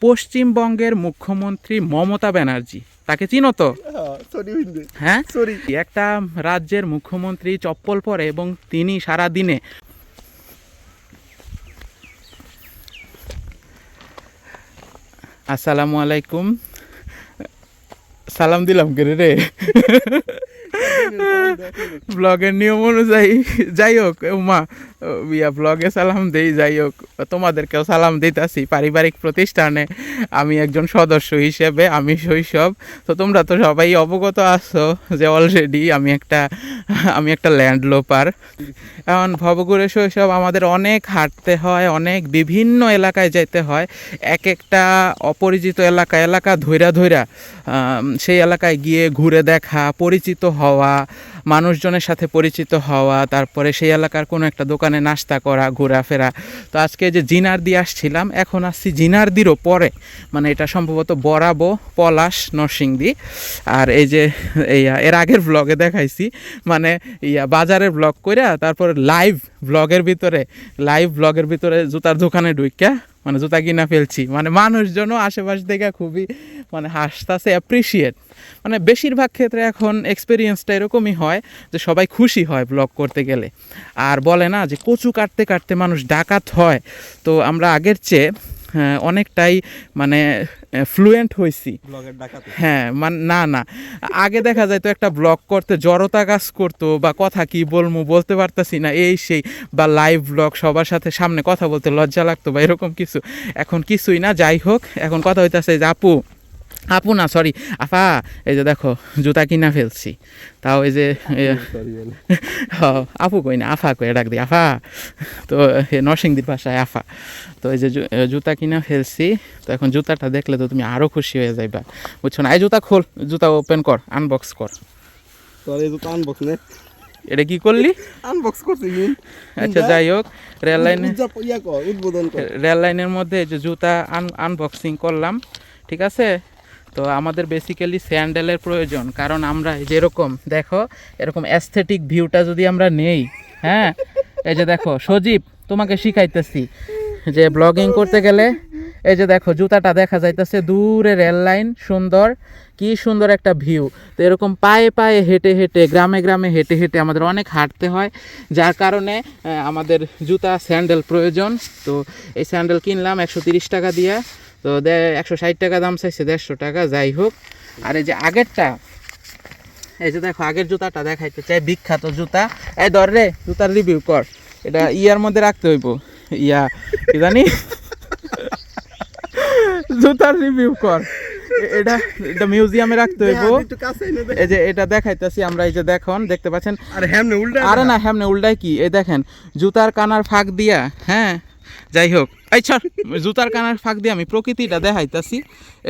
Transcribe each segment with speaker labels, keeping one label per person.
Speaker 1: পশ্চিমবঙ্গের মুখ্যমন্ত্রী মমতা ব্যানার্জি। তাকে চিনো তো? হ্যাঁ? একটা রাজ্যের মুখ্যমন্ত্রী চপ্পল পরে এবং তিনি সারা দিনে আসসালামু আলাইকুম। সালাম দিলাম কে রে? ব্লগের নিয়ম অনুযায়ী, যাই হোক, উমা ইয়া, ব্লগে সালাম দেই, যাই হোক, তোমাদেরকেও সালাম দিতেছি। পারিবারিক প্রতিষ্ঠানে আমি একজন সদস্য হিসেবে, আমি শৈশব, তো তোমরা তো সবাই অবগত আছো যে অলরেডি আমি একটা আমি একটা ল্যান্ড লোপার এখন ভবঘুরে শৈশব আমাদের অনেক হাঁটতে হয়, অনেক বিভিন্ন এলাকায় যেতে হয়। এক একটা অপরিচিত এলাকা এলাকা ধৈরা ধৈরা সেই এলাকায় গিয়ে ঘুরে দেখা, পরিচিত হওয়া, মানুষজনের সাথে পরিচিত হওয়া, তারপরে সেই এলাকার কোনো একটা দোকানে নাস্তা করা, ঘোরাফেরা। তো আজকে যে জিনার দিয়ে আসছিলাম, এখন আসছি জিনার দিরও পরে। মানে এটা সম্ভবত বরাবো, পলাশ, নরসিংদী। আর এই যে, এই, এর আগের ব্লগে দেখাইছি। মানে ইয়া, বাজারের ব্লগ কইরা, তারপর লাইভ ব্লগের ভিতরে লাইভ ব্লগের ভিতরে জুতার দোকানে ঢুইকা। মানে জুতা কিনা ফেলছি। মানে মানুষজনও আশেপাশ থেকে খুবই মানে হাসতাছে অ্যাপ্রিসিয়েট মানে বেশিরভাগ ক্ষেত্রে এখন এক্সপিরিয়েন্সটা এরকমই হয় যে সবাই খুশি হয় ব্লগ করতে গেলে। আর বলে না যে কচু কাটতে কাটতে মানুষ ডাকাত হয়। তো আমরা আগের চেয়ে অনেকটাই মানে ফ্লুয়েন্ট হয়েছি হ্যাঁ মানে না না। আগে দেখা যায় তো একটা ব্লগ করতে জড়তা কাজ করতো বা কথা কি বলব বলতে পারতাছি না এই সেই বা লাইভ ব্লগ সবার সাথে সামনে কথা বলতে লজ্জা লাগতো বা এরকম কিছু। এখন কিছুই না যাই হোক এখন কথা হইতেছে যে আপু আপু না সরি আফা এই যে দেখো জুতা কিনা ফেলছি। তাও এই যে আপু কই না আফা কই ডাক দি আফা তো নরসিংদীর ভাষায় আফা তো এই যে জুতা কিনা ফেলছি তো এখন জুতাটা দেখলে তো তুমি আরও খুশি হয়ে যাইবা। বুঝছ না? এই জুতা খোল জুতা ওপেন কর আনবক্স কর।
Speaker 2: তোর এই তো আনবক্স নে।
Speaker 1: এটা কি করলি?
Speaker 2: আনবক্স করছি
Speaker 1: আচ্ছা যাই হোক রেল লাইনে
Speaker 2: উদ্বোধন
Speaker 1: রেল লাইনের মধ্যে এই যে জুতা আন আনবক্সিং করলাম ঠিক আছে? তো আমাদের বেসিক্যালি স্যান্ডেলের প্রয়োজন। কারণ আমরা যেরকম, দেখো, এরকম অ্যাস্থেটিক ভিউটা যদি আমরা নেই হ্যাঁ? এই যে দেখো, সজীব, তোমাকে শিখাইতেছি যে ব্লগিং করতে গেলে এই যে দেখো, জুতাটা দেখা যাইতেছে দূরে রেল লাইন, সুন্দর। কি সুন্দর একটা ভিউ। তো এরকম পায়ে পায়ে হেঁটে হেঁটে, গ্রামে গ্রামে হেঁটে হেঁটে আমাদের অনেক হাঁটতে হয়, যার কারণে আমাদের জুতা স্যান্ডেল প্রয়োজন। তো এই স্যান্ডেল কিনলাম একশো তিরিশ টাকা দিয়ে। তো একশো ষাট টাকা দাম চাইছে, দেড়শো টাকা, যাই হোক। আর এই যে আগেরটা, এই যে দেখো, আগের জুতাটা দেখাইতে চাই, বিখ্যাত জুতা। এই ধর রে, জুতার রিভিউ কর। এটা ইয়ার মধ্যে রাখতে হইব। ইয়া, কি জানি? জুতার রিভিউ কর। এটা এটা মিউজিয়ামে রাখতে হইব। এই যে এটা দেখাইতেছি আমরা এই যে দেখুন দেখতে পাচ্ছেন?
Speaker 2: আরে হ্যামনে উল্টা
Speaker 1: আরে না। হ্যামনে উল্টাই কি? এই দেখেন জুতার কানার ফাঁক দিয়া হ্যাঁ? যাই হোক এই ছাড় জুতার কানার ফাঁক দিয়ে আমি প্রকৃতিটা দেখাইতাছি।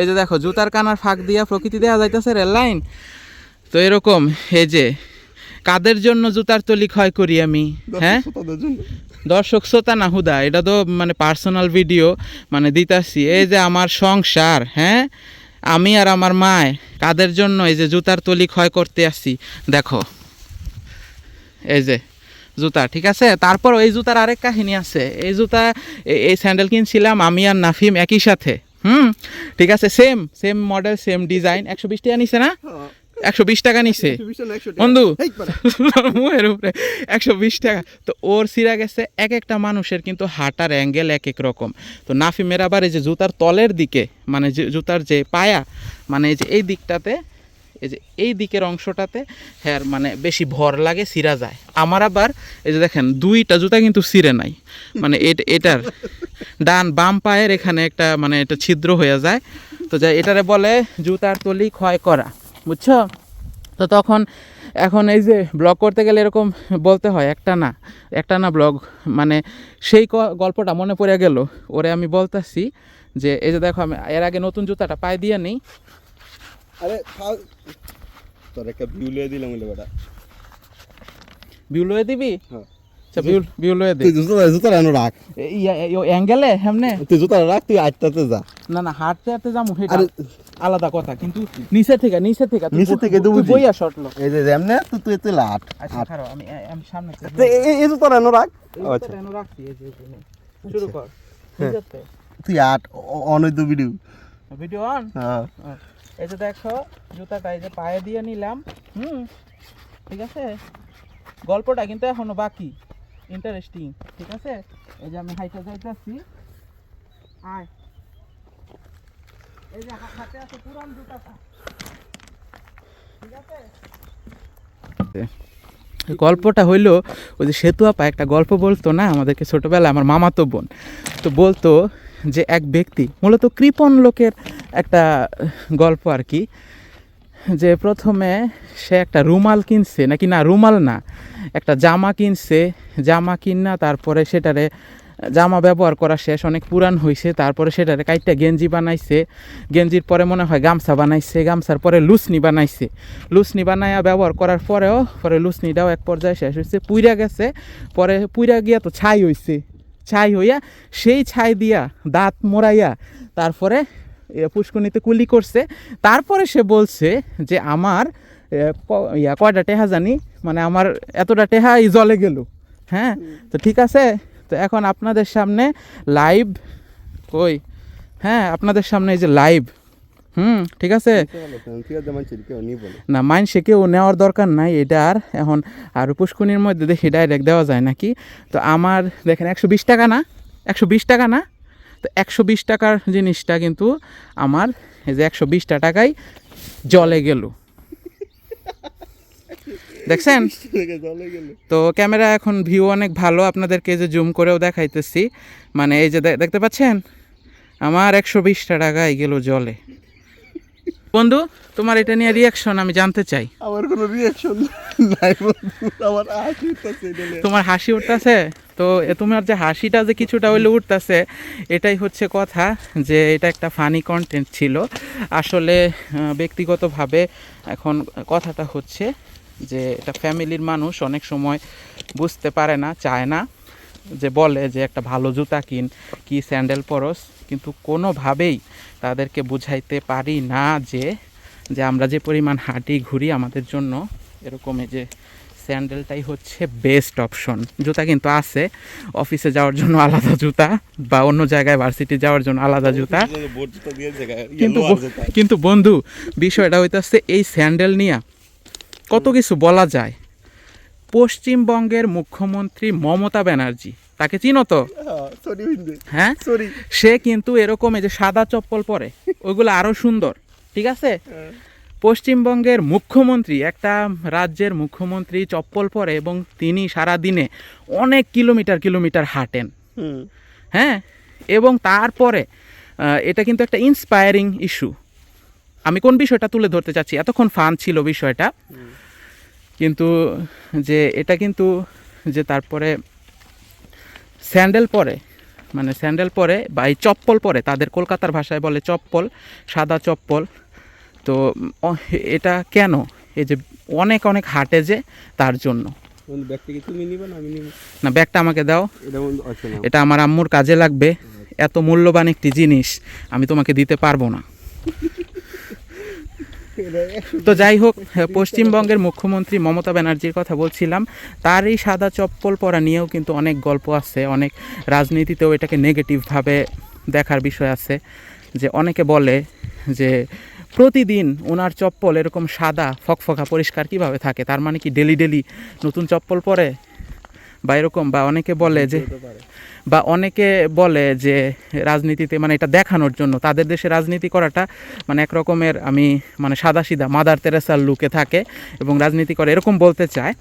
Speaker 1: এই যে দেখো জুতার কানার ফাঁক দিয়া প্রকৃতি দেখা যাইতেছে রেল লাইন। তো এরকম এই যে কাদের জন্য জুতার তলি ক্ষয় করি আমি হ্যাঁ? দর্শক শ্রোতা না, হুদা, এটা তো মানে পার্সোনাল ভিডিও মানে দিতাছি। এই যে আমার সংসার হ্যাঁ? আমি আর আমার মায়, কাদের জন্য এই যে জুতার তলি ক্ষয় করতে আসছি দেখো। এই যে জুতা, ঠিক আছে? তারপর এই জুতার আরেক কাহিনী আছে। এই জুতা এই স্যান্ডেল কিনছিলাম, আমি আর নাফিম একই সাথে, হুম? ঠিক আছে? Same same model same design একশো বিশ টাকা নিছে না?
Speaker 2: হ্যাঁ।
Speaker 1: একশো বিশ টাকা নিছে। বন্ধু। মুহের উপরে একশো বিশ টাকা। তো ওর সিরা গেছে এক একটা মানুষের কিন্তু হাঁটার অ্যাঙ্গেল এক এক রকম। তো নাফিমের আবার এই যে জুতার তলের দিকে মানে যে জুতার যে পায়া মানে এই যে এই দিকটাতে এই যে এই দিকের অংশটাতে হ্যাঁ মানে বেশি ভর লাগে সিরা যায়। আমার আবার এই যে দেখেন দুইটা জুতা কিন্তু সিরে নাই। মানে এট- এটার ডান বাম পায়ের এখানে একটা মানে এটা ছিদ্র হয়ে যায়। তো যা এটারে বলে জুতার তলি ক্ষয় করা। বুঝছ? তো তখন এখন এই যে ব্লগ করতে গেলে এরকম বলতে হয় একটা না একটা না ব্লগ মানে সেই গল্পটা মনে পড়ে গেল। ওরে আমি বলতাছি যে এই যে দেখো আমি এর আগে নতুন জুতাটা পায়ে দিয়ে নেই।
Speaker 2: আরে তোর একটা ভিউ লিয়ে দিলাম
Speaker 1: লয়ে দিবি?
Speaker 2: হ্যাঁ।
Speaker 1: আচ্ছা ভিউ ভিউ লয়ে দে।
Speaker 2: তুই জুতা জুতা রানো রাখ।
Speaker 1: অ্যাঙ্গেলে হেমনে
Speaker 2: তুই জুতা রাখ তুই আটটাতে যা।
Speaker 1: না না হাঁটতে হাঁটতে যাব সেটা আলাদা কথা কিন্তু নিচে থেকে নিচে থেকে
Speaker 2: নিচে থেকে
Speaker 1: তুই শর্টলো
Speaker 2: এই যে তুই তুই তুই লাট
Speaker 1: আচ্ছা আমি আমি সামনে
Speaker 2: এই এই জুতা রানো রাখ। আচ্ছা।
Speaker 1: রাখছি, এই যে। শুরু কর।
Speaker 2: তুই আট ভিডিও।
Speaker 1: Video on?
Speaker 2: হ্যাঁ।
Speaker 1: এই যে দেখো জুতাটা এই যে পায়ে দিয়ে নিলাম হুম ঠিক আছে? গল্পটা কিন্তু এখনও বাকি। ইন্টারেস্টিং ঠিক আছে? এই যে আমি হাইটা যাইতেছি। আয়। এই যে হাতে আছে পুরান জুতাটা ঠিক আছে? গল্পটা হইল, ওই যে সেতু আপা একটা গল্প বলতো না আমাদেরকে ছোটোবেলায়, আমার মামাতো বোন। তো বলতো যে এক ব্যক্তি, মূলত কৃপণ লোকের একটা গল্প আর কি। যে প্রথমে সে একটা রুমাল কিনছে, নাকি না, রুমাল না, একটা জামা কিনছে, জামা কিনা তারপরে সেটারে, জামা ব্যবহার করা শেষ, অনেক পুরান হয়েছে তারপরে সেটারে কাইটটা গেঞ্জি বানাইছে, গেঞ্জির পরে মনে হয় গামছা বানাইছে, গামছার পরে লুসনি বানাইছে, লুসনি বানাইয়া ব্যবহার করার পরেও, পরে লুসনিটাও এক পর্যায়ে শেষ হয়েছে পুইরা গেছে, পরে পুইরা গিয়া তো ছাই হইছে, ছাই হইয়া সেই ছাই দিয়া দাঁত মোড়াইয়া তারপরে এ, পুষ্করণীতে কুলি করছে। তারপরে সে বলছে যে আমার ইয়া কয়টা টেহা জানি? মানে আমার এতটা টেহাই জলে গেল। হ্যাঁ? তো ঠিক আছে? তো এখন আপনাদের সামনে লাইভ কই? হ্যাঁ আপনাদের সামনে এই যে লাইভ। হুম ঠিক আছে?
Speaker 2: না আছে সে কেউ
Speaker 1: নেওয়ার দরকার নাই এটা আর এখন আর পুষ্কুনির মধ্যে দেখি ডাইরেক্ট দেওয়া যায় নাকি? তো আমার দেখেন একশো বিশ টাকা না? একশো বিশ টাকা না? তো একশো বিশ টাকার জিনিসটা কিন্তু আমার, এই যে একশো বিশটা টাকাই জলে গেল। দেখছেন? তো ক্যামেরা এখন ভিউ অনেক ভালো, আপনাদেরকে যে জুম করেও দেখাইতেছি। মানে এই যে দেখতে পাচ্ছেন? আমার একশো বিশটা টাকাই গেল জলে। বন্ধু তোমার এটা নিয়ে রিয়াকশন আমি জানতে চাই।
Speaker 2: আমার কোনো রিয়াকশন নাই বন্ধু আমার হাসি উঠতেছে
Speaker 1: তোমার হাসি উঠতেছে? তো তোমার যে হাসিটা যে কিছুটা হইলে উঠতেছে এটাই হচ্ছে কথা যে এটা একটা ফানি কন্টেন্ট ছিল। আসলে ব্যক্তিগতভাবে এখন কথাটা হচ্ছে যে এটা ফ্যামিলির মানুষ অনেক সময় বুঝতে পারে না চায় না। যে বলে যে একটা ভালো জুতা কিন কি স্যান্ডেল পরস? কিন্তু কোনোভাবেই তাদেরকে বুঝাইতে পারি না যে যে আমরা যে পরিমাণ হাঁটি ঘুরি আমাদের জন্য এরকম এই যে স্যান্ডেলটাই হচ্ছে বেস্ট অপশন। জুতা কিন্তু আছে অফিসে যাওয়ার জন্য আলাদা জুতা বা অন্য জায়গায় ভার্সিটি যাওয়ার জন্য আলাদা জুতা।
Speaker 2: জায়গায়
Speaker 1: কিন্তু। কিন্তু বন্ধু বিষয়টা হইতেছে এই স্যান্ডেল নিয়ে কত কিছু বলা যায়। পশ্চিমবঙ্গের মুখ্যমন্ত্রী মমতা ব্যানার্জি। তাকে চিনো তো?
Speaker 2: হ্যাঁ।
Speaker 1: হ্যাঁ। সে কিন্তু এরকম এই যে সাদা চপ্পল পরে ওইগুলো আরও সুন্দর ঠিক আছে?
Speaker 2: হ্যাঁ।
Speaker 1: পশ্চিমবঙ্গের মুখ্যমন্ত্রী একটা রাজ্যের মুখ্যমন্ত্রী চপ্পল পরে এবং তিনি সারা দিনে অনেক কিলোমিটার কিলোমিটার হাঁটেন। হ্যাঁ? এবং তারপরে এটা কিন্তু একটা ইন্সপায়ারিং ইস্যু আমি কোন বিষয়টা তুলে ধরতে চাচ্ছি? এতক্ষণ ফান ছিল বিষয়টা। কিন্তু যে এটা কিন্তু যে তারপরে স্যান্ডেল পরে মানে স্যান্ডেল পরে বা এই চপ্পল পরে তাদের কলকাতার ভাষায় বলে চপ্পল সাদা চপ্পল। তো এটা কেন? এই যে অনেক অনেক হাটে যে তার জন্য।
Speaker 2: না
Speaker 1: ব্যাগটা আমাকে দাও।
Speaker 2: এটা আচ্ছা
Speaker 1: এটা আমার আম্মুর কাজে লাগবে। এত মূল্যবান একটি জিনিস আমি তোমাকে দিতে পারব না। তো যাই হোক, পশ্চিমবঙ্গের মুখ্যমন্ত্রী মমতা ব্যানার্জির কথা বলছিলাম তার এই সাদা চপ্পল পরা নিয়েও কিন্তু অনেক গল্প আছে, অনেক রাজনীতিতেও এটাকে নেগেটিভভাবে দেখার বিষয় আছে, যে অনেকে বলে যে প্রতিদিন ওনার চপ্পল এরকম সাদা, ফকফকা, পরিষ্কার কীভাবে থাকে? তার মানে কি ডেলি ডেলি নতুন চপ্পল পরে? বা এরকম, বা অনেকে বলে যে, বা অনেকে বলে যে রাজনীতিতে মানে এটা দেখানোর জন্য, তাদের দেশে রাজনীতি করাটা মানে এক রকমের আমি মানে সাদাসিধা, মাদার তেরেসার লুকে থাকে এবং রাজনীতি করে এরকম বলতে চায়।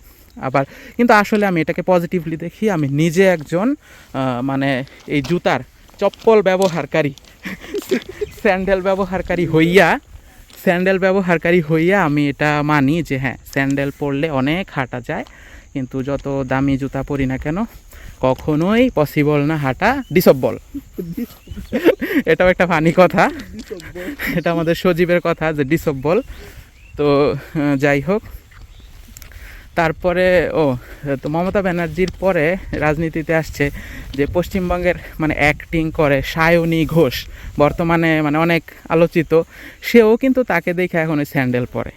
Speaker 1: আবার, কিন্তু আসলে আমি এটাকে পজিটিভলি দেখি, আমি নিজে একজন মানে এই জুতার চপ্পল ব্যবহারকারী, স্যান্ডেল ব্যবহারকারী হইয়া, স্যান্ডেল ব্যবহারকারী হইয়া আমি এটা মানি যে হ্যাঁ স্যান্ডেল পরলে অনেক হাঁটা যায়। কিন্তু যত দামি জুতা পরি না কেন, কখনোই পসিবল না হাঁটা ডিসব্বল এটাও একটা ফানি কথা। এটা আমাদের সজীবের কথা যে ডিসব্বল তো যাই হোক। তারপরে, ও, তো মমতা ব্যানার্জির পরে রাজনীতিতে আসছে যে পশ্চিমবঙ্গের মানে অ্যাক্টিং করে সায়নী ঘোষ, বর্তমানে মানে অনেক আলোচিত। সেও কিন্তু তাকে দেখে এখন ওই স্যান্ডেল পরে।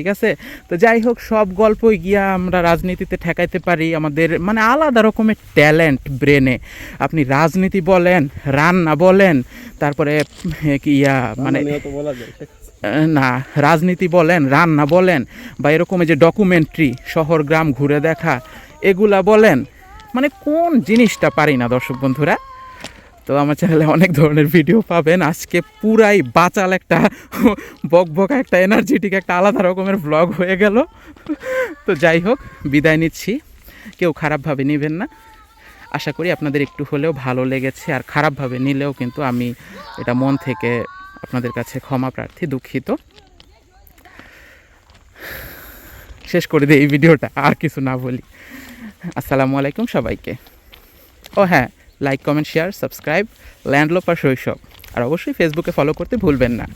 Speaker 1: ঠিক আছে? তো যাই হোক সব গল্পই গিয়া আমরা রাজনীতিতে ঠেকাইতে পারি। আমাদের মানে আলাদা রকমের ট্যালেন্ট ব্রেনে। আপনি রাজনীতি বলেন রান্না বলেন তারপরে কি ইয়া মানে না রাজনীতি বলেন রান্না বলেন বা এরকম যে ডকুমেন্টারি শহর গ্রাম ঘুরে দেখা এগুলা বলেন। মানে কোন জিনিসটা পারি না দর্শক বন্ধুরা? তো আমার চ্যানেলে অনেক ধরনের ভিডিও পাবেন। আজকে পুরাই বাচাল একটা, বকবকা একটা এনার্জেটিক একটা, আলাদা রকমের ব্লগ হয়ে গেল। তো যাই হোক, বিদায় নিচ্ছি। কেউ খারাপভাবে নেবেন না। আশা করি আপনাদের একটু হলেও ভালো লেগেছে, আর খারাপভাবে নিলেও কিন্তু আমি এটা মন থেকে আপনাদের কাছে ক্ষমা প্রার্থী, দুঃখিত। শেষ করে দিই এই ভিডিওটা আর কিছু না বলি। আসসালামু আলাইকুম সবাইকে। ও হ্যাঁ like comment share subscribe landloper শৈশব। আর অবশ্যই ফেসবুকে ফলো করতে ভুলবেন না।